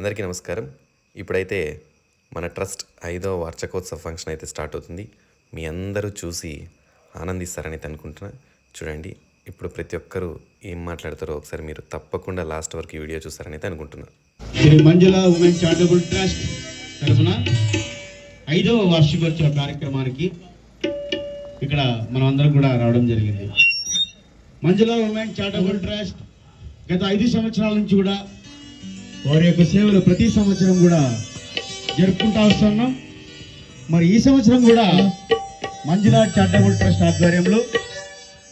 అందరికీ నమస్కారం. ఇప్పుడైతే మన ట్రస్ట్ ఐదో వార్షికోత్సవ ఫంక్షన్ అయితే స్టార్ట్ అవుతుంది. మీ అందరూ చూసి ఆనందిస్తారని అనుకుంటున్నా. చూడండి ఇప్పుడు ప్రతి ఒక్కరూ ఏం మాట్లాడతారో ఒకసారి మీరు తప్పకుండా లాస్ట్ వరకు ఈ వీడియో చూస్తారని అయితే అనుకుంటున్నా. Shri Manjula women charitable trust తరఫున ఐదవ వార్షికోత్సవ కార్యక్రమానికి ఇక్కడ మనం అందరం కూడా రావడం జరిగింది. మంజుల ఉమెన్ చారిటబుల్ ట్రస్ట్ గత ఐదు సంవత్సరాల నుంచి కూడా వారి యొక్క సేవలు ప్రతి సంవత్సరం కూడా జరుపుకుంటా వస్తున్నాం మరి ఈ సంవత్సరం కూడా మంజులా చారిటబుల్ ట్రస్ట్ ఆధ్వర్యంలో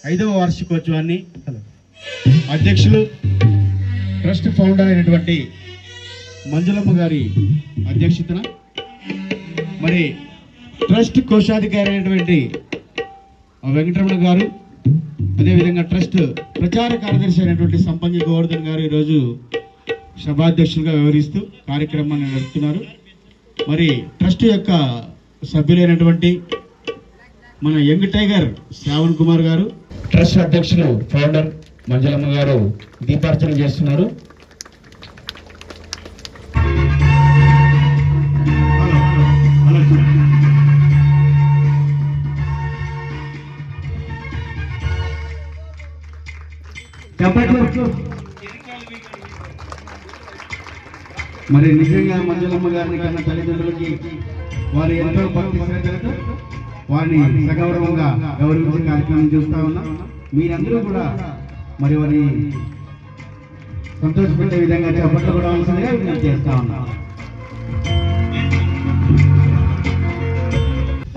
ఐదవ వార్షికోత్సవాన్ని అధ్యక్షులు ట్రస్ట్ ఫౌండర్ అయినటువంటి మంజులమ్మ గారి అధ్యక్షతన మరి ట్రస్ట్ కోశాధికారి అయినటువంటి వెంకటరమణ గారు అదేవిధంగా ట్రస్ట్ ప్రచార కార్యదర్శి అయినటువంటి సంపంగి గోవర్ధన్ గారు ఈరోజు సభాధ్యక్షులుగా వ్యవహరిస్తూ కార్యక్రమాన్ని నడుపుతున్నారు. మరి ట్రస్ట్ యొక్క సభ్యులైనటువంటి మన యంగ్ టైగర్ శ్రావణ్ కుమార్ గారు ట్రస్ట్ అధ్యక్షులు ఫౌండర్ మంజులమ్మ గారు దీపార్చన చేస్తున్నారు. చెప్పట్లు మరి నిజంగా మంజులమ్మ గారిని కన్న తల్లిదండ్రులకి వారు ఎంతో భక్తి శ్రద్ధలతో వారిని సగౌరవంగా గౌరవించే కార్యక్రమం చూస్తా ఉన్నాం. మీరందరూ కూడా మరి వారిని సంతోషపెట్టే విధంగా చప్పట్లు కూడా అవసరంగా విజ్ఞప్తి చేస్తా ఉన్నాం.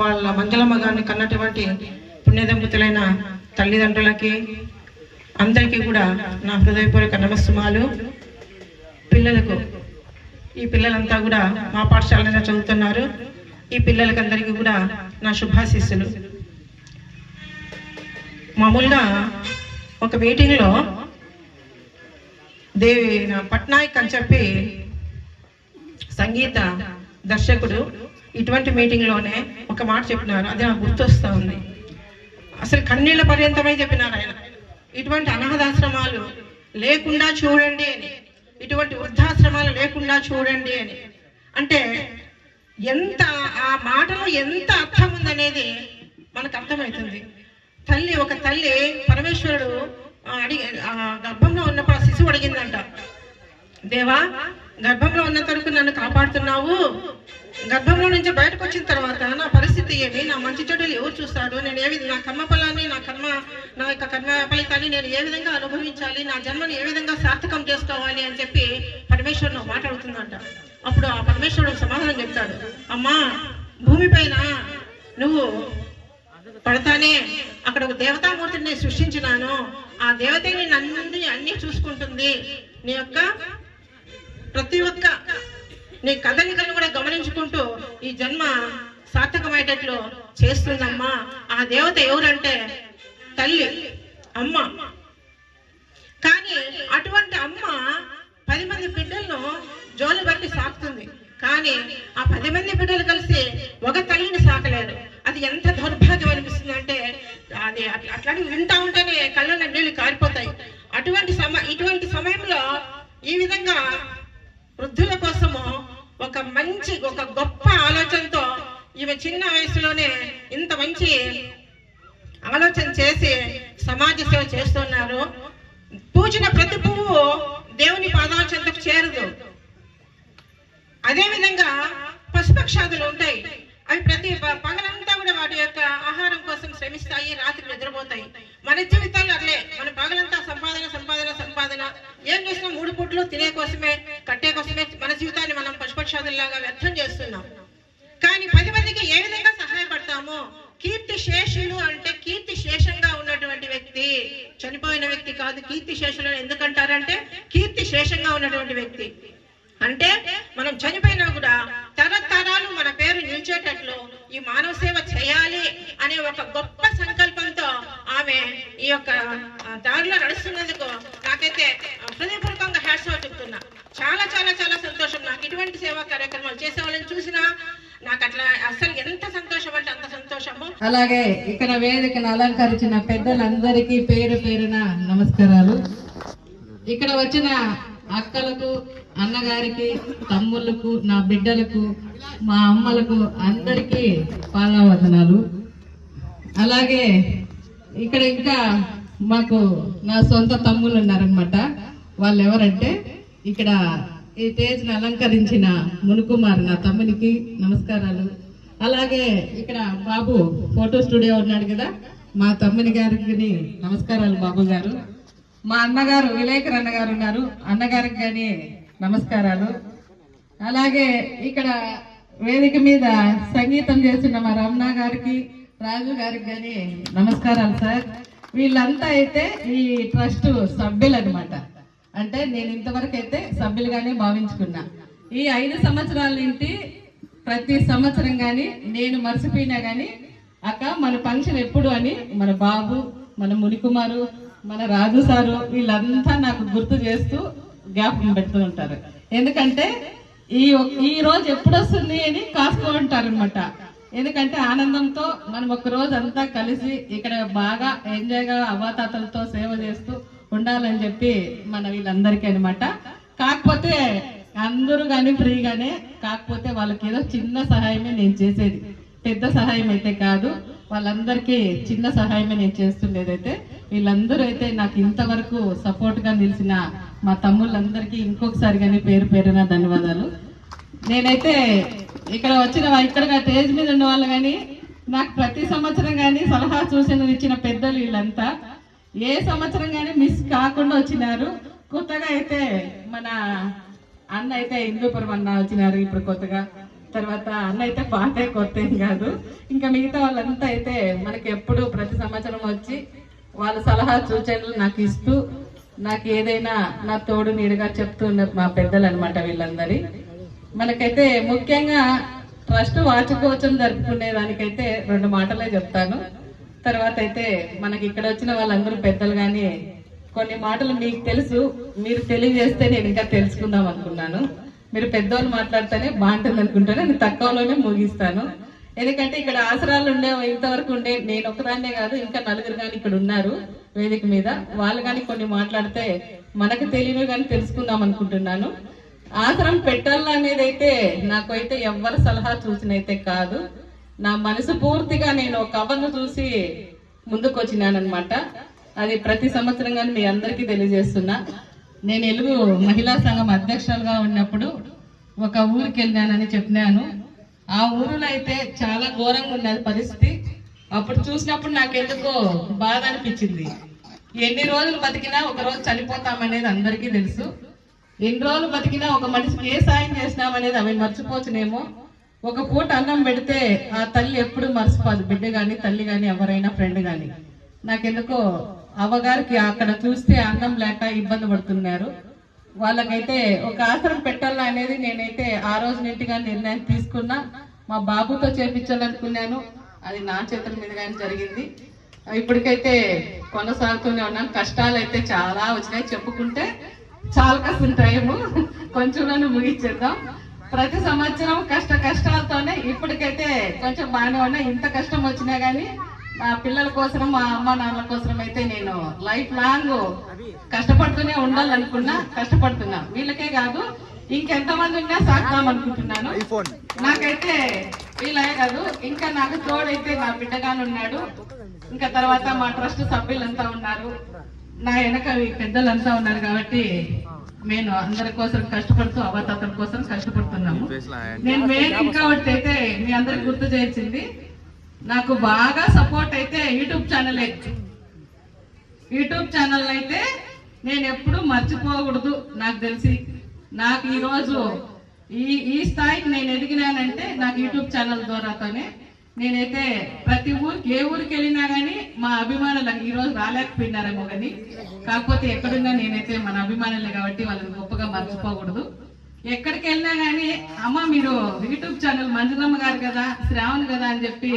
వాళ్ళ మంజలమ్మ గారిని కన్నటువంటి పుణ్యదంపతులైన తల్లిదండ్రులకి అందరికీ కూడా నా హృదయపూర్వక నమస్సుమాలు. పిల్లలకు ఈ పిల్లలంతా కూడా మా పాఠశాలలో చదువుతున్నారు. ఈ పిల్లలకి అందరికీ కూడా నా శుభాశీస్సులు. మామూలుగా ఒక మీటింగ్లో దేవి నా పట్నాయక్ అని చెప్పి సంగీత దర్శకుడు ఇటువంటి మీటింగ్లోనే ఒక మాట చెప్పినారు. అది నాకు గుర్తొస్తా ఉంది. అసలు కన్నీళ్ళ పర్యంతమై చెప్పినారు ఆయన. ఇటువంటి అనాథాశ్రమాలు లేకుండా చూడండి అని. ఇటువంటి వృద్ధాశ్రమాలు లేకుండా చూడండి అని. అంటే ఎంత ఆ మాటలో ఎంత అర్థం ఉందనేది మనకు అర్థమవుతుంది. తల్లి ఒక తల్లి పరమేశ్వరుడు అడిగి ఆ, గర్భంలో ఉన్నప్పుడు ఆ శిశువు అడిగిందంట. దేవా గర్భంలో ఉన్నంత వరకు నన్ను కాపాడుతున్నావు. గర్భంలో నుంచి బయటకు వచ్చిన తర్వాత నా పరిస్థితి ఏమి? నా మంచి చెడులు ఎవరు చూస్తాడు నేను ఏ విధంగా నా కర్మ ఫలాన్ని నా కర్మ నా యొక్క కర్మ ఫలితాన్ని నేను ఏ విధంగా అనుభవించాలి? నా జన్మను ఏ విధంగా సార్థకం చేసుకోవాలి అని చెప్పి పరమేశ్వరుడు మాట్లాడుతుందంట అప్పుడు ఆ పరమేశ్వరుడు సమాధానం చెప్తాడు. అమ్మా భూమిపైన నువ్వు పడతానే అక్కడ ఒక దేవతామూర్తిని నేను సృష్టించినాను. ఆ దేవత నన్ను అన్ని చూసుకుంటుంది. నీ యొక్క ప్రతి ఒక్క నీ కదలికలను కూడా గమనించుకుంటూ ఈ జన్మ సార్థకమయ్యేటట్లు చేస్తుందమ్మా. ఆ దేవత ఎవరంటే తల్లి అమ్మ. కానీ అటువంటి అమ్మ పది మంది బిడ్డలను జోలు బట్టి సాకుతుంది. కానీ ఆ పది మంది బిడ్డలు కలిసి ఒక తల్లిని సాకలేరు అది ఎంత దౌర్భాగ్యం అనిపిస్తుంది అంటే అది అట్లా అట్లాంటివి వింటా ఉంటేనే కళ్ళ నీళ్ళు కారిపోతాయి. అటువంటి సమ ఇటువంటి సమయంలో ఈ విధంగా మంచి ఒక గొప్ప ఆలోచనతో ఈమె చిన్న వయసులోనే ఇంత మంచి ఆలోచన చేసి సమాజ సేవ చేస్తున్నారు. పూచిన ప్రతి పువ్వు దేవుని పాదాల చెంతకు చేరదు. అదే విధంగా పశుపక్షాదులు ఉంటాయి. అవి ప్రతి పగలంతా కూడా వాటి యొక్క ఆహారం కోసం శ్రమిస్తాయి రాత్రి నిద్రపోతాయి. మన జీవితాలు అట్లే. మన పగలంతా సంపాదన సంపాదన సంపాదన. ఏం చేసినా మూడు పూట్లు తినే కోసమే కట్టే కోసమే మన జీవితాన్ని మనం పశుపక్షాదుల్లాగా వ్యర్థం చేస్తున్నాం. కానీ పది మందికి ఏ విధంగా సహాయపడతామో కీర్తి శేషులు అంటే కీర్తి శేషంగా ఉన్నటువంటి వ్యక్తి చనిపోయిన వ్యక్తి కాదు. కీర్తి శేషులు ఎందుకంటారంటే కీర్తి శేషంగా ఉన్నటువంటి వ్యక్తి. అంటే మనం చనిపోయినా కూడా తరతరాలు మన పేరు నిలిచేటట్లు ఈ మానవ సేవ చేయాలి అనే ఒక గొప్ప సంకల్పంతో ఆమె ఈ యొక్క దారిలో నడుస్తున్నందుకు నాకైతే ఆ, హృదయపూర్వకంగా హ్యాట్స్ ఆఫ్ చెప్తున్నా. చాలా చాలా చాలా సంతోషం. నాకు ఇటువంటి సేవా కార్యక్రమాలు చేసే వాళ్ళని చూసినా నాకు అట్లా అసలు ఎంత సంతోషం అంటే అంత సంతోషము. అలాగే ఇక్కడ వేదికను అలంకరించిన పెద్దలందరికీ పేరు పేరున నమస్కారాలు. ఇక్కడ వచ్చిన అక్కలకు అన్నగారికి తమ్ముళ్ళకు నా బిడ్డలకు మా అమ్మలకు అందరికీ పాదావదనాలు అలాగే ఇక్కడ ఇంకా మాకు నా సొంత తమ్ముళ్ళు ఉన్నారనమాట వాళ్ళు ఎవరంటే ఇక్కడ ఈ తేజ్ని అలంకరించిన మునుకుమార్ నా తమ్మునికి నమస్కారాలు. అలాగే ఇక్కడ బాబు ఫోటో స్టూడియో ఉన్నాడు కదా మా తమ్ముని గారికి నమస్కారాలు బాబు గారు. మా అన్నగారు విలేకర్ అన్నగారు ఉన్నారు. అన్నగారికి కానీ నమస్కారాలు. అలాగే ఇక్కడ వేదిక మీద సంగీతం చేసిన మా రమణ గారికి రాజు గారికి కానీ నమస్కారాలు సార్. వీళ్ళంతా అయితే ఈ ట్రస్ట్ సభ్యులు అనమాట అంటే నేను ఇంతవరకు అయితే సభ్యులుగానే భావించుకున్నా. ఈ ఐదు సంవత్సరాల నుండి ప్రతి సంవత్సరం కానీ నేను మర్చిపోయినా కానీ అక్క మన ఫంక్షన్ ఎప్పుడు? అని మన బాబు మన మునికుమారు మన రాజు సారు వీళ్ళంతా నాకు గుర్తు చేస్తూ జ్ఞాపకం పెడుతూ ఉంటారు. ఎందుకంటే ఈ ఈ రోజు ఎప్పుడు వస్తుంది అని కాసుకో అనమాట ఎందుకంటే ఆనందంతో మనం ఒక రోజు అంతా కలిసి ఇక్కడ బాగా ఎంజాయ్గా అవ్వాతాతలతో సేవ చేస్తూ ఉండాలని చెప్పి మన వీళ్ళందరికీ అనమాట కాకపోతే అందరూ కానీ ఫ్రీగానే కాకపోతే వాళ్ళకి ఏదో చిన్న సహాయమే నేను చేసేది. పెద్ద సహాయం అయితే కాదు. వాళ్ళందరికీ చిన్న సహాయమే నేను చేస్తుండేదైతే. వీళ్ళందరూ అయితే నాకు ఇంతవరకు సపోర్ట్గా నిలిచిన మా తమ్ముళ్ళందరికీ ఇంకొకసారి కానీ పేరు పేరున ధన్యవాదాలు. నేనైతే ఇక్కడ వచ్చిన ఇక్కడ స్టేజ్ మీద ఉన్న వాళ్ళు కానీ నాకు ప్రతి సంవత్సరం కానీ సలహా సూచనలు ఇచ్చిన పెద్దలు వీళ్ళంతా. ఏ సంవత్సరం కానీ మిస్ కాకుండా వచ్చినారు. కొత్తగా అయితే మన అన్న అయితే హిందూపురం అన్న వచ్చినారు ఇప్పుడు కొత్తగా. తర్వాత అన్న అయితే పాత కొత్త ఏం కాదు. ఇంకా మిగతా వాళ్ళంతా అయితే మనకి ఎప్పుడు ప్రతి సంవత్సరం వచ్చి వాళ్ళ సలహా సూచనలు నాకు ఇస్తూ నాకు ఏదైనా నా తోడు నీడుగా చెప్తూ మా పెద్దలు అనమాట వీళ్ళందరి. మనకైతే ముఖ్యంగా ట్రస్ట్ వార్షికోత్సవం జరుపుకునే దానికైతే రెండు మాటలే చెప్తాను. తర్వాత అయితే మనకి ఇక్కడ వచ్చిన వాళ్ళందరూ పెద్దలు కానీ కొన్ని మాటలు మీకు తెలుసు మీరు తెలియజేస్తే నేను ఇంకా తెలుసుకుందాం అనుకున్నాను. మీరు పెద్దవాళ్ళు మాట్లాడితేనే బాగుంటుంది అనుకుంటాను. నేను తక్కువలోనే ముగిస్తాను. ఎందుకంటే ఇక్కడ ఆసరాలు ఉండే ఇంతవరకు ఉండే నేను ఒకదాన్నే కాదు ఇంకా నలుగురు కానీ ఇక్కడ ఉన్నారు వేదిక మీద. వాళ్ళు కానీ కొన్ని మాట్లాడితే మనకు తెలియని కానీ తెలుసుకుందాం అనుకుంటున్నాను. ఆసరం పెట్టాలనేది అయితే నాకైతే ఎవ్వరి సలహా చూసినైతే కాదు. నా మనసు పూర్తిగా నేను ఒక కవర్ను చూసి ముందుకు వచ్చినానమాట అది ప్రతి సంవత్సరం కానీ మీ అందరికీ తెలియజేస్తున్నా. నేను ఎలుగు మహిళా సంఘం అధ్యక్షులుగా ఉన్నప్పుడు ఒక ఊరికి వెళ్ళానని చెప్పినాను. ఆ ఊరిలో అయితే చాలా ఘోరంగా ఉన్నది పరిస్థితి. అప్పుడు చూసినప్పుడు నాకు ఎందుకో బాధ అనిపించింది. ఎన్ని రోజులు బతికినా ఒక రోజు చనిపోతామనేది అందరికీ తెలుసు. ఎన్ని రోజులు బతికినా ఒక మనిషికి ఏ సాయం చేసినామనేది అవి మర్చిపోవచ్చునేమో ఒక పూట అన్నం పెడితే ఆ తల్లి ఎప్పుడు మర్చిపోదు. బిడ్డ కానీ తల్లి కానీ ఎవరైనా ఫ్రెండ్ కానీ నాకెందుకో అవ్వగారికి అక్కడ చూస్తే అన్నం లేక ఇబ్బంది పడుతున్నారు. వాళ్ళకైతే ఒక ఆసరం పెట్టాలా అనేది నేనైతే ఆ రోజు నింటిగా నిర్ణయం తీసుకున్నా. మా బాబుతో చేపించాలనుకున్నాను. అది నా చేతుల మీద కానీ జరిగింది. ఇప్పటికైతే కొనసాగుతూనే ఉన్నాం. కష్టాలు అయితే చాలా వచ్చినాయి. చెప్పుకుంటే చాలా కష్టం టైము. కొంచెంలోనే ముగించేద్దాం. ప్రతి సంవత్సరం కష్ట కష్టాలతోనే ఇప్పటికైతే కొంచెం బాగానే ఉన్నాయి ఇంత కష్టం వచ్చినా కానీ మా పిల్లల కోసం మా అమ్మ నాన్నల కోసం అయితే నేను లైఫ్ లాంగ్ కష్టపడుతూనే ఉండాలనుకున్నా కష్టపడుతున్నా. వీళ్ళకే కాదు ఇంకెంతమంది ఉన్నా సాగుతాం అనుకుంటున్నాను. నాకైతే వీళ్ళే కాదు ఇంకా నాకు తోడైతే నా బిడ్డగాను ఉన్నాడు. ఇంకా తర్వాత మా ట్రస్ట్ సభ్యులంతా ఉన్నారు. నా వెనక పెద్దలంతా ఉన్నారు కాబట్టి నేను అందరి కోసం కష్టపడుతూ అవతాతల కోసం కష్టపడుతున్నాము. నేను మెయిన్ ఇంకా ఒకటి అయితే మీ అందరికి గుర్తు చేసింది నాకు బాగా సపోర్ట్ అయితే యూట్యూబ్ ఛానల్ యూట్యూబ్ ఛానల్ అయితే నేను ఎప్పుడు మర్చిపోకూడదు నాకు తెలిసి. నాకు ఈరోజు ఈ ఈ స్థాయికి నేను ఎదిగినానంటే నాకు యూట్యూబ్ ఛానల్ ద్వారాతోనే నేనైతే ప్రతి ఊరికి ఏ ఊరికి వెళ్ళినా కానీ మా అభిమానులు ఈ రోజు రాలేకపోయినారేమో కానీ కాకపోతే ఎక్కడున్నా నేనైతే మన అభిమానులే కాబట్టి వాళ్ళని గొప్పగా మర్చిపోకూడదు. ఎక్కడికి వెళ్ళినా కానీ అమ్మ మీరు యూట్యూబ్ ఛానల్ మంజులమ్మ గారు కదా శ్రావణ్ కదా అని చెప్పి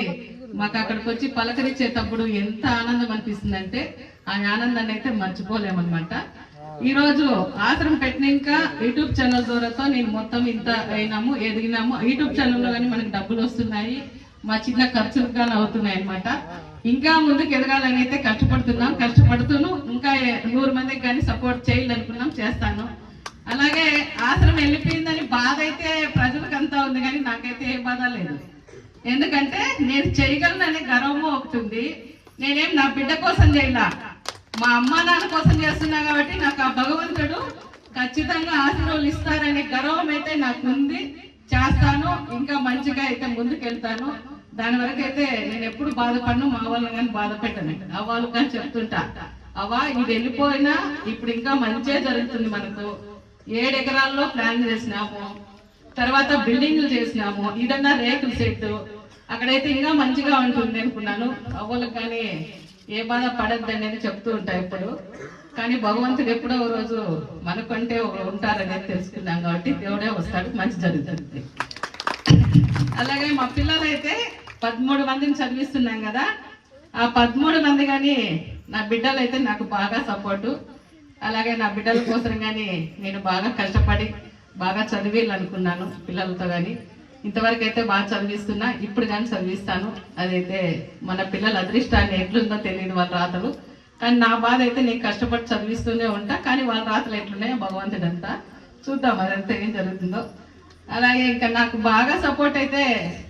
మాకు అక్కడికి వచ్చి పలకరించేటప్పుడు ఎంత ఆనందం అనిపిస్తుంది అంటే ఆ ఆనందాన్ని అయితే మర్చిపోలేమన్నమాట. ఈరోజు ఆశ్రమం పెట్టినాక యూట్యూబ్ ఛానల్ ద్వారాతో నేను మొత్తం ఇంత అయినాము ఎదిగినాము. యూట్యూబ్ ఛానల్లో కానీ మనకి డబ్బులు వస్తున్నాయి మా చిన్న ఖర్చులు కానీ అవుతున్నాయి అనమాట ఇంకా ముందుకు ఎదగాలని అయితే కష్టపడుతున్నాం కష్టపడుతూను ఇంకా నూరు మందికి కానీ సపోర్ట్ చేయాలనుకున్నాం చేస్తాను. అలాగే ఆశ్రమం వెళ్ళిపోయిందని బాధ అయితే ప్రజలకు అంతా ఉంది కానీ నాకైతే ఏ బాధ లేదు. ఎందుకంటే నేను చేయగలననే గర్వము ఒకటి ఉంది. నేనేం నా బిడ్డ కోసం చేయలా. మా అమ్మ నాన్న కోసం చేస్తున్నా కాబట్టి నాకు ఆ భగవంతుడు ఖచ్చితంగా ఆశీర్వాదాలు ఇస్తారనే గర్వం అయితే నాకు ఉంది. చేస్తాను ఇంకా మంచిగా అయితే ముందుకెళ్తాను. దాని వరకు అయితే నేను ఎప్పుడు బాధపడను మా వాళ్ళని కానీ బాధ పెట్టను అవ్వాలి కానీ చెప్తుంటా అవ్వా ఇది వెళ్ళిపోయినా ఇప్పుడు ఇంకా మంచిగా జరుగుతుంది మనకు. ఏడు ఎకరాల్లో ప్లాన్ చేసినాము తర్వాత బిల్డింగ్లు చేసినాము ఇదన్నా రేకుల సెట్ అక్కడైతే ఇంకా మంచిగా ఉంటుంది అనుకున్నాను. అవ్వలకు కానీ ఏ బాధ పడద్దు అనేది చెప్తూ ఉంటా ఇప్పుడు కానీ భగవంతుడు ఎప్పుడో ఒక రోజు మనకంటే ఉంటారనేది తెలుసుకున్నాం కాబట్టి దేవుడే వస్తాడు మంచి జరుగుతుంది. అలాగే మా పిల్లలైతే పదమూడు మందిని చదివిస్తున్నాం కదా. ఆ పదమూడు మంది కానీ నా బిడ్డలు అయితే నాకు బాగా సపోర్టు. అలాగే నా బిడ్డల కోసం కానీ నేను బాగా కష్టపడి బాగా చదివేయాలనుకున్నాను పిల్లలతో కానీ ఇంతవరకు అయితే బాగా చదివిస్తున్నా ఇప్పుడు కానీ చదివిస్తాను. అదైతే మన పిల్లల అదృష్టాన్ని ఎట్లుందో తెలియదు వాళ్ళ రాతలు. కానీ నా బాధ అయితే నేను కష్టపడి చదివిస్తూనే ఉంటా కానీ వాళ్ళ రాతలు ఎట్లున్నాయో భగవంతుడంతా చూద్దాం అదంతా ఏం జరుగుతుందో. అలాగే ఇంకా నాకు బాగా సపోర్ట్ అయితే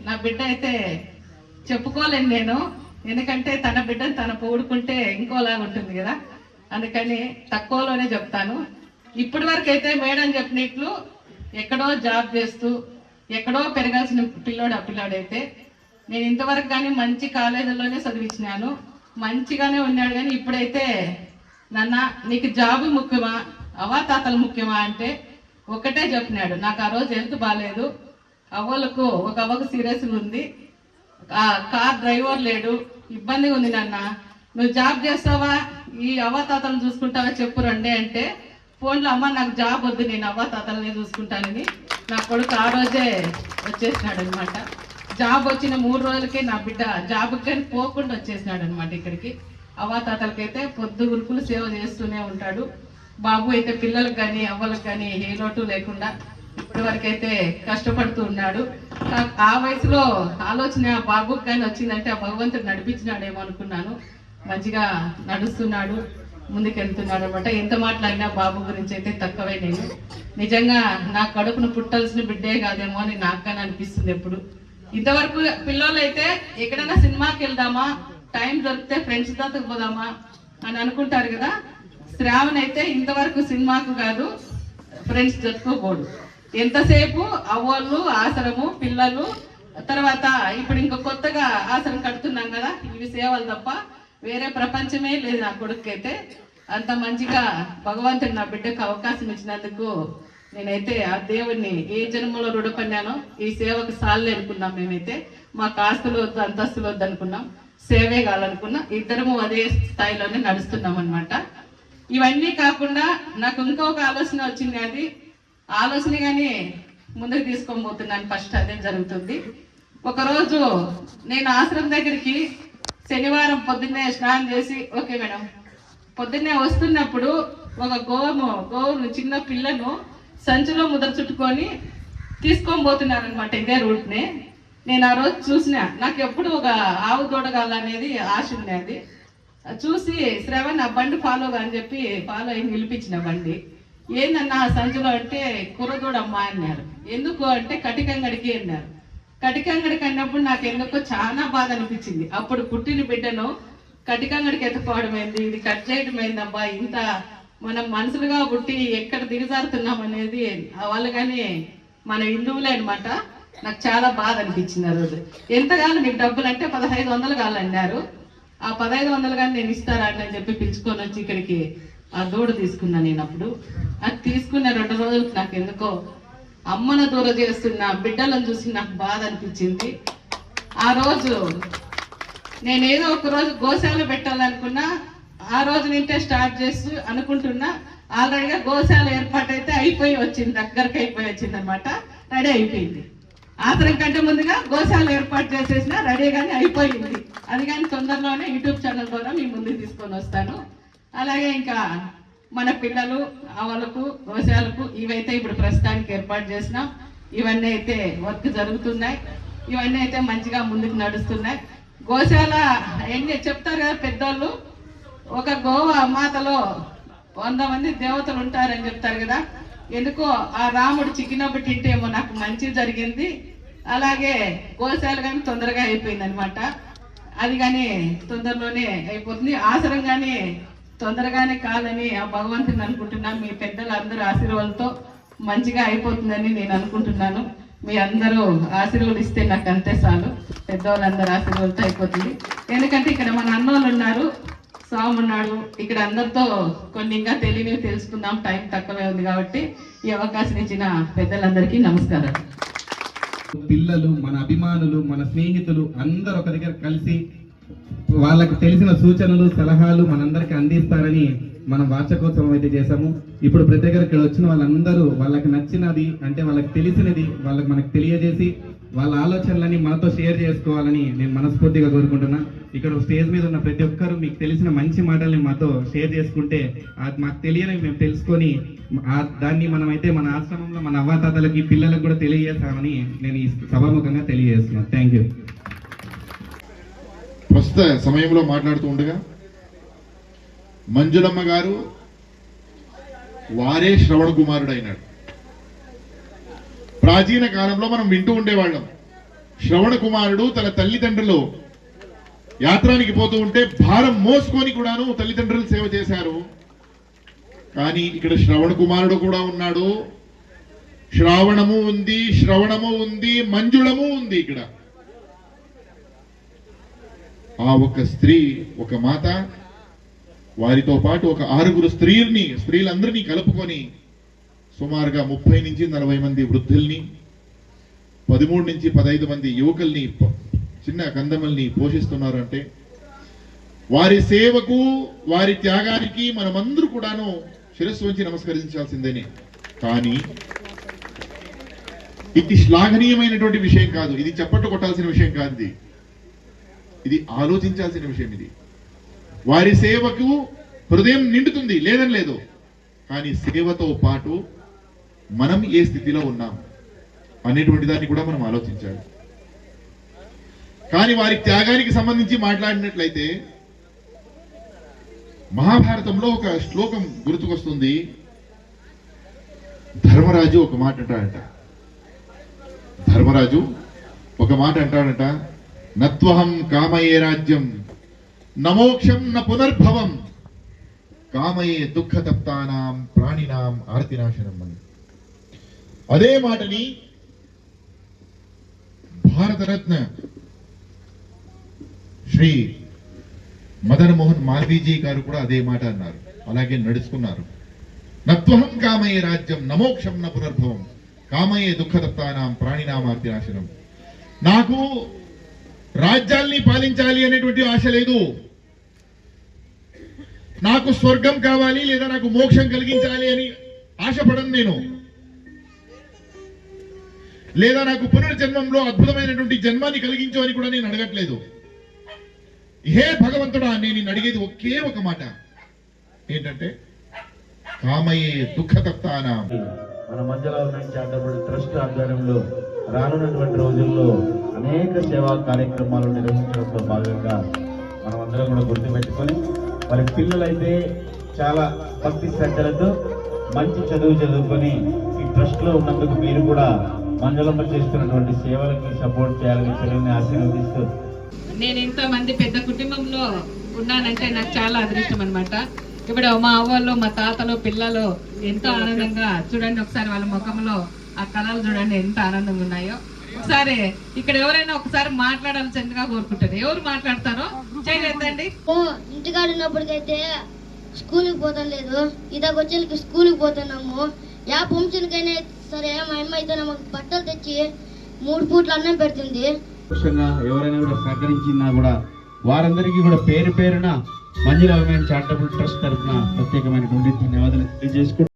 నా బిడ్డ అయితే చెప్పుకోలేను నేను. ఎందుకంటే తన బిడ్డను తన పోడుకుంటే ఇంకోలాగా ఉంటుంది కదా. అందుకని తక్కువలోనే చెప్తాను. ఇప్పటి వరకు అయితే మేడం చెప్పినట్లు ఎక్కడో జాబ్ చేస్తూ ఎక్కడో పెరగాల్సిన పిల్లోడు ఆ పిల్లోడైతే నేను ఇంతవరకు కానీ మంచి కాలేజీలోనే చదివించినాను. మంచిగానే ఉన్నాడు కానీ ఇప్పుడైతే నాన్న నీకు జాబ్ ముఖ్యమా? అవాతాతలు ముఖ్యమా అంటే ఒకటే చెప్పినాడు. నాకు ఆ రోజు హెల్త్ బాగాలేదు అవ్వలకు ఒక అవ్వకు సీరియస్గా ఉంది. కార్ డ్రైవర్ లేడు. ఇబ్బందిగా ఉంది నాన్న. నువ్వు జాబ్ చేస్తావా? ఈ అవ్వతాతలను చూసుకుంటావా? చెప్పు రండి అంటే ఫోన్లో అమ్మ నాకు జాబ్ వద్దు. నేను అవ్వతాతలనే చూసుకుంటానని నా కొడుకు ఆ రోజే వచ్చేసినాడు అనమాట జాబ్ వచ్చిన మూడు రోజులకే నా బిడ్డ జాబ్ కానీ పోకుండా వచ్చేసినాడు అనమాట ఇక్కడికి అవ్వాతాతలకైతే పొద్దు గురుకులు సేవ చేస్తూనే ఉంటాడు. బాబు అయితే పిల్లలకు కానీ అవ్వలకు కానీ ఏ లోటు లేకుండా ఇప్పటివరకైతే కష్టపడుతూ ఉన్నాడు. ఆ వయసులో ఆలోచన బాబుకి కానీ వచ్చిందంటే ఆ భగవంతుడు నడిపించినాడేమో అనుకున్నాను. మంచిగా నడుస్తున్నాడు. ముందుకెళ్తున్నాడు అనమాట ఎంత మాట్లాడినా బాబు గురించి అయితే తక్కువే నేను. నిజంగా నా కడుపును పుట్టాల్సిన బిడ్డే కాదేమో అని నాకు అనిపిస్తుంది ఎప్పుడు. ఇంతవరకు పిల్లలు అయితే ఎక్కడైనా సినిమాకి వెళ్దామా? టైం దొరికితే ఫ్రెండ్స్తో పోదామా? అని అనుకుంటారు కదా. శ్రావణ్ అయితే ఇంతవరకు సినిమాకు కాదు ఫ్రెండ్స్ జరుపుకోకూడదు ఎంతసేపు అవ్వళ్ళు ఆసరము పిల్లలు తర్వాత ఇప్పుడు ఇంకా కొత్తగా ఆసరం కడుతున్నాం కదా ఇవి సేవలు తప్ప వేరే ప్రపంచమే లేదు నా కొడుకైతే. అంత మంచిగా భగవంతుడు నా బిడ్డకు అవకాశం ఇచ్చినందుకు నేనైతే ఆ దేవుణ్ణి ఏ జన్మలో రుణపడినానో ఈ సేవకు సాలే అనుకున్నాం మేమైతే. మాకు ఆస్తులు వద్దు అంతస్తులు వద్దు అనుకున్నాం. సేవే కావాలనుకున్నాం ఇద్దరము అదే స్థాయిలోనే నడుస్తున్నాం అనమాట ఇవన్నీ కాకుండా నాకు ఇంకొక ఆలోచన వచ్చింది అది. ఆలోచన కానీ ముందుకు తీసుకోబోతున్నాను ఫస్ట్ అదే జరుగుతుంది. ఒకరోజు నేను ఆశ్రమం దగ్గరికి శనివారం పొద్దున్నే స్నానం చేసి ఓకే మేడం. పొద్దున్నే వస్తున్నప్పుడు ఒక గోము గోవును చిన్న పిల్లను సంచిలో ముద్ర చుట్టుకొని తీసుకొని పోతున్నారు అనమాట ఇదే రూట్ని. నేను ఆ రోజు చూసిన నాకు ఎప్పుడు ఒక ఆవు దూడగాలనేది ఆశ ఉండేది. చూసి శ్రవణ్ ఆ బండి ఫాలో అని చెప్పి ఫాలో అయ్యి నిలిపించిన బండి. ఏందన్నా ఆ సంచిలో అంటే కుర్రదూడమ్మా అన్నారు. ఎందుకు అంటే కటికంగడికి అన్నారు. కటికంగడి అన్నప్పుడు నాకు ఎందుకో చాలా బాధ అనిపించింది అప్పుడు పుట్టిన బిడ్డను కటికంగడికి ఎత్తుకోవడం ఏంది ఇది కట్ చేయడం ఏందబ్బా ఇంత మనం మనుషులుగా పుట్టి ఎక్కడ దిగజారుతున్నాం అనేది వాళ్ళు కానీ మన హిందువులే అనమాట నాకు చాలా బాధ అనిపించింది ఆ రోజు. ఎంతగానో నీకు డబ్బులు అంటే పదహైదు వందలు కావాలన్నారు ఆ పదహైదు వందలు కానీ నేను ఇస్తారా అని చెప్పి పిలుచుకొని వచ్చి ఇక్కడికి ఆ దూడ తీసుకున్నాను నేను అప్పుడు. అది తీసుకున్న రెండు రోజులకు నాకు ఎందుకో అమ్మను దూర చేస్తున్న బిడ్డలను చూసి నాకు బాధ అనిపించింది. ఆ రోజు నేను ఏదో ఒక రోజు గోశాల పెట్టాలనుకున్నా ఆ రోజు నింటే స్టార్ట్ చేస్తూ అనుకుంటున్నా ఆల్రెడీగా గోశాల ఏర్పాటు అయితే అయిపోయి వచ్చింది దగ్గరకు అయిపోయి వచ్చింది అనమాట రెడీ అయిపోయింది. ఆతరం కంటే ముందుగా గోశాల ఏర్పాటు చేసేసిన కానీ అయిపోయింది. అది కానీ తొందరలోనే యూట్యూబ్ ఛానల్ ద్వారా మీ ముందుకు తీసుకొని వస్తాను. అలాగే ఇంకా మన పిల్లలు ఆవులకు గోశాలకు ఇవైతే ఇప్పుడు ప్రస్తుతానికి ఏర్పాటు చేసినాం. ఇవన్నీ అయితే వర్క్ జరుగుతున్నాయి. ఇవన్నీ అయితే మంచిగా ముందుకు నడుస్తున్నాయి. గోశాల ఎన్ని చెప్తారు కదా పెద్దోళ్ళు? ఒక గోవ మాతలో వంద మంది దేవతలు ఉంటారని చెప్తారు కదా. ఎందుకో ఆ రాముడు చిక్కినప్పుడు తింటేమో నాకు మంచి జరిగింది. అలాగే గోశాల కానీ తొందరగా అయిపోయింది అనమాట అది కానీ తొందరలోనే అయిపోతుంది. ఆసరం కానీ తొందరగానే కాదని ఆ భగవంతుని అనుకుంటున్నాను మీ పెద్దలందరూ ఆశీర్వాదంతో మంచిగా అయిపోతుందని నేను అనుకుంటున్నాను. మీ అందరూ ఆశీర్వదిస్తే నాకు అంతే చాలు. పెద్దవాళ్ళందరూ ఆశీర్వాదంతో అయిపోతుంది. ఎందుకంటే ఇక్కడ మన అన్నోళ్ళు ఉన్నారు. స్వామి ఉన్నాడు. ఇక్కడ అందరితో కొన్ని ఇంకా తెలియనివి తెలుసుకుందాం. టైం తక్కువే ఉంది కాబట్టి ఈ అవకాశం ఇచ్చిన పెద్దలందరికీ నమస్కారం పిల్లలు మన అభిమానులు మన స్నేహితులు అందరూ ఒక దగ్గర కలిసి వాళ్ళకు తెలిసిన సూచనలు సలహాలు మనందరికి అందిస్తారని మనం వార్షికోత్సవం అయితే చేశాము. ఇప్పుడు ప్రతి ఒక్కరు ఇక్కడ వచ్చిన వాళ్ళందరూ వాళ్ళకి నచ్చినది అంటే వాళ్ళకి తెలిసినది వాళ్ళకి మనకు తెలియజేసి వాళ్ళ ఆలోచనలని మనతో షేర్ చేసుకోవాలని నేను మనస్ఫూర్తిగా కోరుకుంటున్నా. ఇక్కడ స్టేజ్ మీద ఉన్న ప్రతి ఒక్కరు మీకు తెలిసిన మంచి మాటల్ని మాతో షేర్ చేసుకుంటే అది మాకు తెలియని మేము తెలుసుకొని దాన్ని మనమైతే మన ఆశ్రమంలో మన అవ్వాతాతలకి పిల్లలకు కూడా తెలియజేస్తామని నేను ఈ సభాముఖంగా తెలియజేస్తున్నాను. థ్యాంక్ యూ ప్రస్తుత సమయంలో మాట్లాడుతూ ఉండగా మంజులమ్మ గారు వారే శ్రవణ కుమారుడు అయినాడు ప్రాచీన కాలంలో మనం వింటూ ఉండేవాళ్ళం. శ్రవణ కుమారుడు తన తల్లిదండ్రులు యాత్రానికి పోతూ ఉంటే భారం మోసుకొని కూడాను తల్లిదండ్రులు సేవ చేశారు. కానీ ఇక్కడ శ్రవణ కుమారుడు కూడా ఉన్నాడు. శ్రావణము ఉంది శ్రవణము ఉంది మంజుళము ఉంది ఇక్కడ. ఆ ఒక స్త్రీ ఒక మాత వారితో పాటు ఒక ఆరుగురు స్త్రీల్ని స్త్రీలందరినీ కలుపుకొని సుమారుగా ముప్పై నుంచి నలభై మంది వృద్ధుల్ని పదమూడు నుంచి పదహైదు మంది యువకుల్ని చిన్న కందమల్ని పోషిస్తున్నారు అంటే వారి సేవకు వారి త్యాగానికి మనమందరూ కూడాను శిరస్సు వంచి నమస్కరించాల్సిందేనే. కానీ ఇది శ్లాఘనీయమైనటువంటి విషయం కాదు. ఇది చప్పట్టు కొట్టాల్సిన విషయం కాదు ఇది ఆలోచించాల్సిన విషయం ఇది. వారి సేవకు హృదయం నిండుతుంది లేదని లేదు. కానీ సేవతో పాటు మనం ఏ స్థితిలో ఉన్నాం అనేటువంటి దాన్ని కూడా మనం ఆలోచించాలి. కానీ వారి త్యాగానికి సంబంధించి మాట్లాడినట్లయితే మహాభారతంలో ఒక శ్లోకం గుర్తుకొస్తుంది. ధర్మరాజు ఒక మాట అంటాడట. ధర్మరాజు ఒక మాట అంటాడట. నత్వహం కామయే రాజ్యం నమోక్షం న పునర్భవం. కామయే దుఃఖతప్తానాం ప్రాణినాం ఆర్తినాశనం అని. అదే మాటని భారతరత్న శ్రీ మదన్ మోహన్ మాల్వీజీ గారు కూడా అదే మాట అన్నారు. అలాగే నడుచుకున్నారు. నత్వహం కామయే రాజ్యం నమోక్షం న పునర్భవం. కామయే దుఃఖతప్తానాం ప్రాణినాం ఆర్తినాశనం. నాకు రాజ్యాల్ని పాలించాలి అనేటువంటి ఆశ లేదు. నాకు స్వర్గం కావాలి లేదా నాకు మోక్షం కలిగించాలి అని ఆశపడను నేను. లేదా నాకు పునర్జన్మంలో అద్భుతమైనటువంటి జన్మాన్ని కలిగించు అని కూడా నేను అడగట్లేదు. హే భగవంతుడా? నేను నిన్ను అడిగేది ఒకే ఒక మాట. ఏంటంటే కామయే దుఃఖతప్తానా మన మధ్యలో ట్రస్ట్ ఆధ్వర్యంలో రానున్నటువంటి రోజుల్లో అనేక సేవా కార్యక్రమాలు నిర్వహించడంలో భాగంగా మనం అందరం కూడా గుర్తుపెట్టుకొని వాళ్ళ పిల్లలైతే చాలా భక్తి శ్రద్ధలతో మంచి చదువు చదువుకొని ఈ ట్రస్ట్లో ఉన్నందుకు మీరు కూడా మంజులమ్మ చేస్తున్నటువంటి సేవలకి సపోర్ట్ చేయాలని పిల్లల్ని ఆశీర్వదిస్తూ. నేను ఇంత మంది పెద్ద కుటుంబంలో ఉన్నానంటే నాకు చాలా అదృష్టం అనమాట ఇప్పుడు మా అవ్వలు మా తాతలు పిల్లలు ఎంతో ఆనందంగా చూడండి ఒకసారి వాళ్ళ ముఖంలో ఆ కళలు చూడండి ఎంత ఆనందంగా ఉన్నాయో. ఒకసారి ఇక్కడ ఎవరైనా ఒకసారి మాట్లాడాల్సిందిగా కోరుకుంటారు? ఎవరు మాట్లాడతారో? చేయలేదండి ఓ ఇంటికాడ ఉన్నప్పటికైతే స్కూల్కి పోతాం లేదు. ఇదాక వచ్చేకి స్కూల్కి పోతున్నాము. యా పంచనికైనా సరే మా అమ్మ అయితే మాకు బట్టలు తెచ్చి మూడు పూట్ల అన్నం పెడుతుంది. ఎవరైనా కూడా సహకరించినా కూడా వారందరికీ కూడా పేరు పేరున మంజుల ఉమెన్ చారిటబుల్ ట్రస్ట్ తరఫున ప్రత్యేకమైనటువంటి ధన్యవాదాలు తెలియజేసుకుంటూ